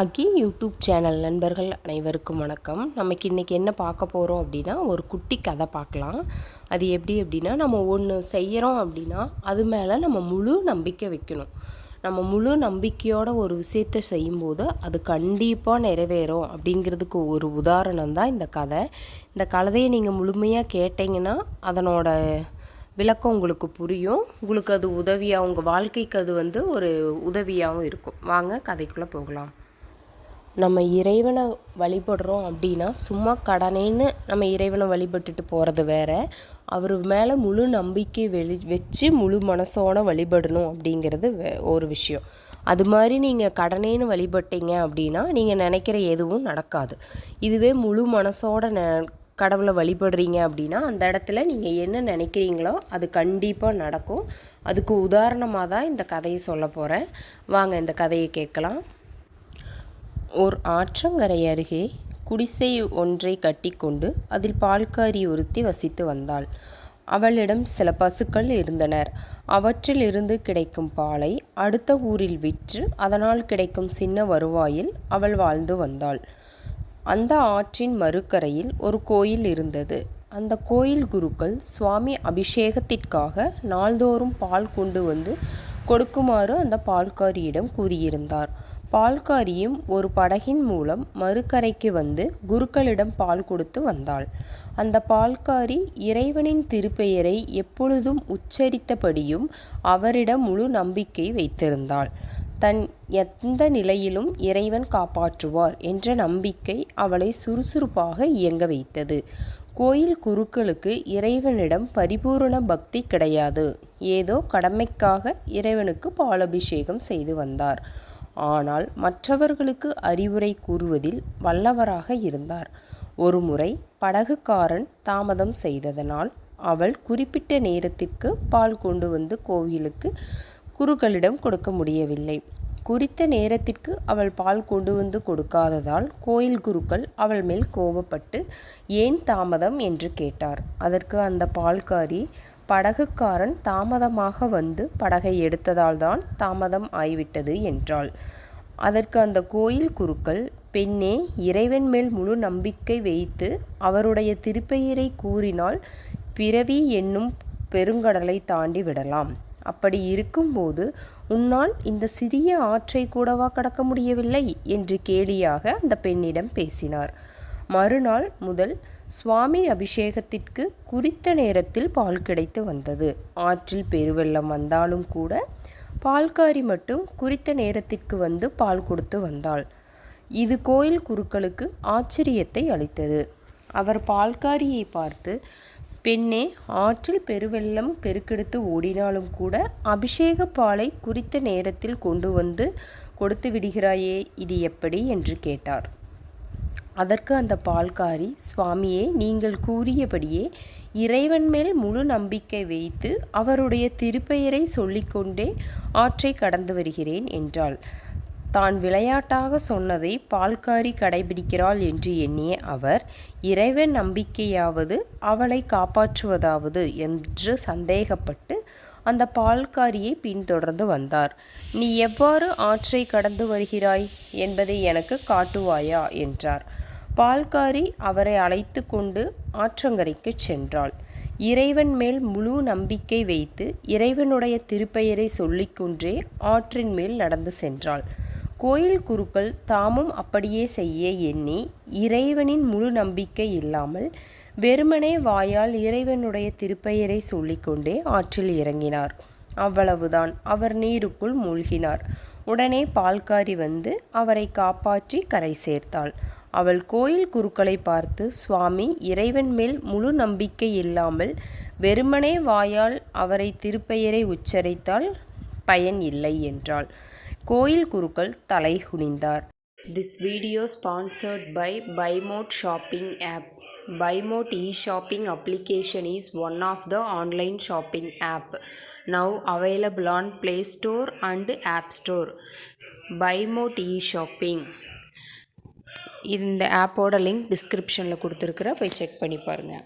அகி YouTube channel நண்பர்கள் அனைவருக்கும் வணக்கம். நமக்கு இன்றைக்கி என்ன பார்க்க போகிறோம் அப்படின்னா ஒரு குட்டி கதை பார்க்கலாம். அது எப்படி அப்படின்னா நம்ம ஒன்று செய்கிறோம் அப்படின்னா அது மேலே நம்ம முழு நம்பிக்கை வைக்கணும். நம்ம முழு நம்பிக்கையோட ஒரு விஷயத்தை செய்யும்போது அது கண்டிப்பாக நிறைவேறும் அப்படிங்கிறதுக்கு ஒரு உதாரணம் தான் இந்த கதை. இந்த கதையை நீங்கள் முழுமையாக கேட்டிங்கன்னா அதனோட விளக்கம் உங்களுக்கு புரியும். உங்களுக்கு அது உதவியாக உங்கள் வாழ்க்கைக்கு அது வந்து ஒரு உதவியாகவும் இருக்கும். வாங்க கதைக்குள்ளே போகலாம். நம்ம இறைவனை வழிபடுறோம் அப்படின்னா சும்மா கடனேன்னு நம்ம இறைவனை வழிபட்டுட்டு போகிறது வேறு. அவர் மேலே முழு நம்பிக்கை வெளி வச்சு முழு மனசோட வழிபடணும் அப்படிங்கிறது ஒரு விஷயம். அது மாதிரி நீங்கள் கடனேன்னு வழிபட்டீங்க அப்படின்னா நீங்கள் நினைக்கிற எதுவும் நடக்காது. இதுவே முழு மனசோட ந கடவுளை வழிபடுறீங்க அப்படின்னா அந்த இடத்துல நீங்கள் என்ன நினைக்கிறீங்களோ அது கண்டிப்பாக நடக்கும். அதுக்கு உதாரணமாக தான் இந்த கதையை சொல்ல போகிறேன் வாங்க இந்த கதையை கேட்கலாம். ஓர் ஆற்றங்கரை அருகே குடிசை ஒன்றை கட்டிக்கொண்டு அதில் பால்காரி ஒருத்தி வசித்து வந்தாள். அவளிடம் சில பசுக்கள் இருந்தனர். அவற்றில் இருந்து கிடைக்கும் பாலை அடுத்த ஊரில் விற்று அதனால் கிடைக்கும் சின்ன வருவாயில் அவள் வாழ்ந்து வந்தாள். அந்த ஆற்றின் மறுக்கரையில் ஒரு கோயில் இருந்தது. அந்த கோயில் குருக்கள் சுவாமி அபிஷேகத்திற்காக நாள்தோறும் பால் கொண்டு வந்து கொடுக்குமாறு அந்த பால்காரியிடம் கூறியிருந்தார். பால்காரியும் ஒரு படகின் மூலம் மறுக்கரைக்கு வந்து குருக்களிடம் பால் கொடுத்து வந்தாள். அந்த பால்காரி இறைவனின் திருப்பெயரை எப்பொழுதும் உச்சரித்தபடியும் அவரிடம் முழு நம்பிக்கை வைத்திருந்தாள். தன் எந்த நிலையிலும் இறைவன் காப்பாற்றுவார் என்ற நம்பிக்கை அவளை சுறுசுறுப்பாக இயங்க வைத்தது. கோயில் குருக்களுக்கு இறைவனிடம் பரிபூரண பக்தி கிடையாது. ஏதோ கடமைக்காக இறைவனுக்கு பாலபிஷேகம் செய்து வந்தார். ஆனால் மற்றவர்களுக்கு அறிவுரை கூறுவதில் வல்லவராக இருந்தார். ஒருமுறை படகுக்காரன் தாமதம் செய்ததனால் அவள் குறிப்பிட்ட நேரத்திற்கு பால் கொண்டு வந்து கோவிலுக்கு குருக்களிடம் கொடுக்க முடியவில்லை. குறித்த நேரத்திற்கு அவள் பால் கொண்டு வந்து கொடுக்காததால் கோயில் குருக்கள் அவள் மேல் கோபப்பட்டு ஏன் தாமதம்? என்று கேட்டார். அதற்கு அந்த பால்காரி படகுக்காரன் தாமதமாக வந்து படகை எடுத்ததால் தான் தாமதம் ஆய்விட்டது என்றாள். அதற்கு அந்த கோயில் குருக்கள் பெண்ணே இறைவன் மேல் முழு நம்பிக்கை வைத்து அவருடைய திருப்பெயரை கூறினால் பிறவி என்னும் பெருங்கடலை தாண்டி விடலாம். அப்படி இருக்கும்போது உன்னால் இந்த சிறிய ஆற்றை கூடவா கடக்க முடியவில்லை? என்று கேலியாக அந்த பெண்ணிடம் பேசினார். மறுநாள் முதல் சுவாமி அபிஷேகத்திற்கு குறித்த நேரத்தில் பால் கிடைத்து வந்தது. ஆற்றில் பெருவெள்ளம் வந்தாலும் கூட பால்காரி மட்டும் குறித்த நேரத்திற்கு வந்து பால் கொடுத்து வந்தாள். இது கோயில் குருக்களுக்கு ஆச்சரியத்தை அளித்தது. அவர் பால்காரியை பார்த்து பெண்ணே ஆற்றில் பெருவெள்ளம் பெருக்கெடுத்து ஓடினாலும் கூட அபிஷேக பாலை குறித்த நேரத்தில் கொண்டு வந்து கொடுத்து விடுகிறாயே இது எப்படி என்று கேட்டார். அதற்கு அந்த பால்காரி சுவாமியே நீங்கள் கூறியபடியே இறைவன் மேல் முழு நம்பிக்கை வைத்து அவருடைய திருப்பெயரை சொல்லிக்கொண்டே ஆற்றை கடந்து வருகிறேன் என்றாள். தான் விளையாட்டாக சொன்னதை பால்காரி கடைபிடிக்கிறாள் என்று எண்ணிய அவர் இறைவன் நம்பிக்கையாவது அவளை காப்பாற்றுவதாவது என்று சந்தேகப்பட்டு அந்த பால்காரியை பின்தொடர்ந்து வந்தார். நீ எவ்வாறு ஆற்றை கடந்து வருகிறாய்? என்பதை எனக்கு காட்டுவாயா என்றார். பால்காரி அவரை அழைத்து கொண்டு ஆற்றங்கரைக்கு சென்றாள். இறைவன் மேல் முழு நம்பிக்கை வைத்து இறைவனுடைய திருப்பெயரை சொல்லிக்கொன்றே ஆற்றின் மேல் நடந்து சென்றாள். கோயில் குருக்கள் தாமும் அப்படியே செய்ய எண்ணி இறைவனின் முழு நம்பிக்கை இல்லாமல் வெறுமனே வாயால் இறைவனுடைய திருப்பெயரை சொல்லிக்கொண்டே ஆற்றில் இறங்கினார். அவ்வளவுதான். அவர் நீருக்குள் மூழ்கினார். உடனே பால்காரி வந்து அவரை காப்பாற்றி கரை சேர்த்தாள். அவள் கோயில் குருக்களை பார்த்து சுவாமி இறைவன் மேல் முழு நம்பிக்கை இல்லாமல் வெறுமனே வாயால் அவரை திருப்பெயரை உச்சரித்தால் பயன் இல்லை என்றாள். கோயில் குருக்கள் தலை குனிந்தார். This video sponsored by Bymode shopping app Bymode e shopping application is one of the online shopping app now available on Play Store and App Store Bymode e shopping இந்த ஆப்போட லிங்க் டிஸ்கிரிப்ஷனில் கொடுத்துருக்குற போய் செக் பண்ணி பாருங்கள்